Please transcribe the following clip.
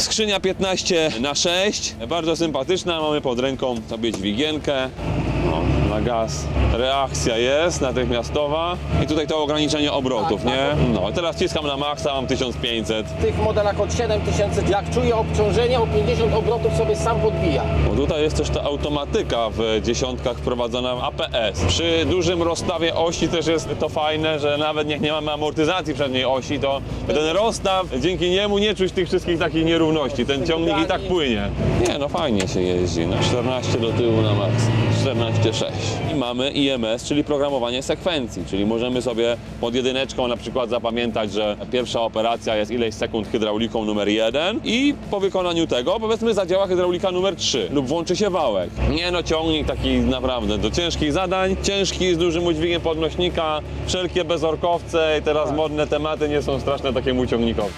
Skrzynia 15 na 6 bardzo sympatyczna, mamy pod ręką sobie dźwigienkę. No, na gaz. Reakcja jest natychmiastowa. I tutaj to ograniczenie obrotów, Tak, nie? No, teraz ciskam na maksa, mam 1500. W tych modelach od 7000, jak czuję obciążenie, o 50 obrotów sobie sam podbija. Bo tutaj jest też ta automatyka w dziesiątkach wprowadzona w APS. Przy dużym rozstawie osi też jest to fajne, że nawet niech nie mamy amortyzacji przedniej osi, to ten rozstaw, dzięki niemu nie czuć tych wszystkich takich nierówności. Ten ciągnik i tak płynie. Nie, no fajnie się jeździ. No 14 do tyłu na maks. 14,6. I mamy IMS, czyli programowanie sekwencji, czyli możemy sobie pod jedyneczką na przykład zapamiętać, że pierwsza operacja jest ileś sekund hydrauliką numer jeden i po wykonaniu tego powiedzmy zadziała hydraulika numer 3 lub włączy się wałek. Nie no, ciągnik taki naprawdę do ciężkich zadań, ciężki z dużym udźwigiem podnośnika, wszelkie bezorkowce i teraz modne tematy nie są straszne takiemu ciągnikowi.